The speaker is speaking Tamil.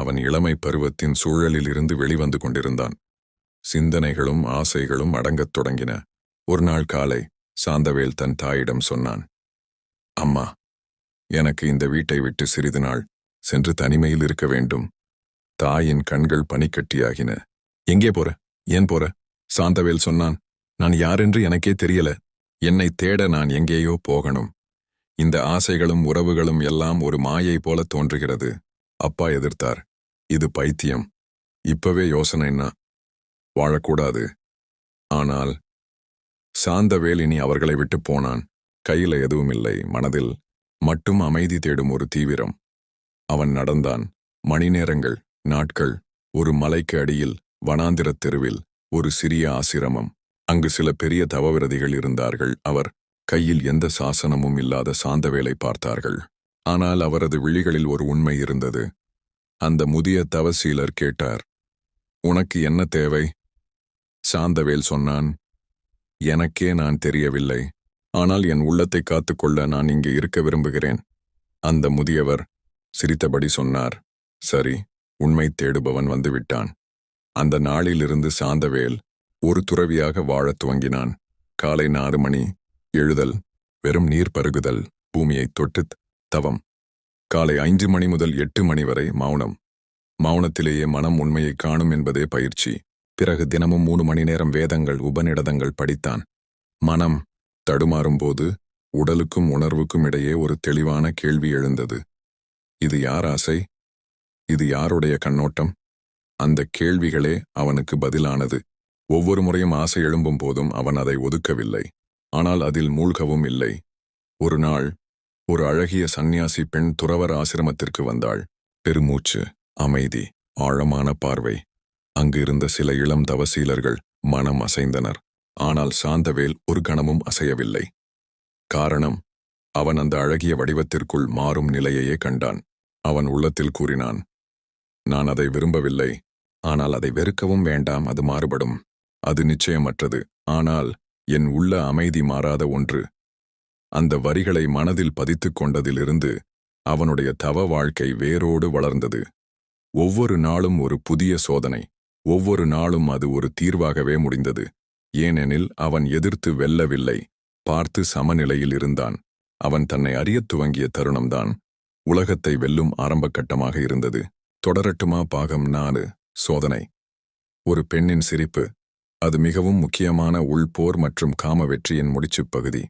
அவன் இளமை பருவத்தின் சூழலிலிருந்து வெளிவந்து கொண்டிருந்தான். சிந்தனைகளும் ஆசைகளும் அடங்கத் தொடங்கின. ஒரு நாள் காலை சாந்தவேல் தன் தாயிடம் சொன்னான் அம்மா எனக்கு இந்த வீட்டை விட்டு சிறிது நாள் சென்று தனிமையில் இருக்க வேண்டும். தாயின் கண்கள் பனிக்கட்டியாகின. எங்கே போற? ஏன் போற? சாந்தவேல் சொன்னான் நான் யாரென்று எனக்கே தெரியல. என்னை தேட நான் எங்கேயோ போகணும். இந்த ஆசைகளும் உறவுகளும் எல்லாம் ஒரு மாயை போல தோன்றுகிறது. அப்பா எதிர்த்தார் இது பைத்தியம். இப்பவே யோசனைன்னா வாழக்கூடாது. ஆனால் சாந்தவேல் இனி அவர்களை விட்டு போனான். கையில எதுவும் இல்லை. மனதில் மட்டும் அமைதி தேடும் ஒரு தீவிரம். அவன் நடந்தான். மணி நேரங்கள் நாட்கள் ஒரு மலைக்கு அடியில் வனாந்திரத் தெருவில் ஒரு சிறிய ஆசிரமம். அங்கு சில பெரிய தவவிரதிகள் இருந்தார்கள். அவர் கையில் எந்த சாசனமும் இல்லாத சாந்தவேலை பார்த்தார்கள். ஆனால் அவரது விழிகளில் ஒரு உண்மை இருந்தது. அந்த முதிய தவசீலர் கேட்டார் உனக்கு என்ன தேவை? சாந்தவேல் சொன்னான் எனக்கே நான் தெரியவில்லை. ஆனால் என் உள்ளத்தை காத்துக்கொள்ள நான் இங்கே இருக்க விரும்புகிறேன். அந்த முதியவர் சிரித்தபடி சொன்னார் சரி உண்மை தேடுபவன் வந்துவிட்டான். அந்த நாளிலிருந்து சாந்தவேல் ஒரு துறவியாக வாழத் துவங்கினான். காலை நாறு மணி எழுதல் வெறும் நீர் பருகுதல் பூமியைத் தொட்டுத் தவம். காலை ஐந்து மணி முதல் எட்டு மணி வரை மௌனம். மௌனத்திலேயே மனம் உண்மையை காணும் என்பதே பயிற்சி. பிறகு தினமும் மூணு மணி நேரம் வேதங்கள் உபநிடதங்கள் படித்தான். மனம் தடுமாறும்போது உடலுக்கும் உணர்வுக்கும் இடையே ஒரு தெளிவான கேள்வி எழுந்தது. இது யார் ஆசை? இது யாருடைய கண்ணோட்டம்? அந்த கேள்விகளே அவனுக்கு பதிலானது. ஒவ்வொரு முறையும் ஆசை எழும்பும் போதும் அவன் அதை ஒதுக்கவில்லை. ஆனால் அதில் மூழ்கவும் இல்லை. ஒரு நாள் ஒரு அழகிய சந்நியாசி பெண் துறவர் ஆசிரமத்திற்கு வந்தாள். பெருமூச்சு அமைதி ஆழமான பார்வை. அங்கு இருந்த சில இளம் தவசீலர்கள் மனம் அசைந்தனர். ஆனால் சாந்தவேல் ஒரு கணமும் அசையவில்லை. காரணம் அவன் அந்த அழகிய வடிவத்திற்குள் மாறும் நிலையையே கண்டான். அவன் உள்ளத்தில் கூறினான் நான் அதை விரும்பவில்லை. ஆனால் அதை வெறுக்கவும் வேண்டாம் அது மாறுபடும். அது நிச்சயமற்றது. ஆனால் என் உள்ள அமைதி மாறாத ஒன்று அந்த வரிகளை மனதில் பதித்துக் கொண்டதிலிருந்து அவனுடைய தவ வாழ்க்கை வேரோடு வளர்ந்தது. ஒவ்வொரு நாளும் ஒரு புதிய சோதனை ஒவ்வொரு நாளும் அது ஒரு தீர்வாகவே முடிந்தது. ஏனெனில் அவன் எதிர்த்து வெல்லவில்லை பார்த்து சமநிலையில் இருந்தான். அவன் தன்னை அறியத் துவங்கிய தருணம்தான். உலகத்தை வெல்லும் ஆரம்பக் கட்டமாக இருந்தது. தொடரட்டுமா பாகம் நாலு? சோதனை. ஒரு பெண்ணின் சிரிப்பு. அது மிகவும் முக்கியமான உள்போர் மற்றும் காம வெற்றியின் முடிச்சுப் பகுதி.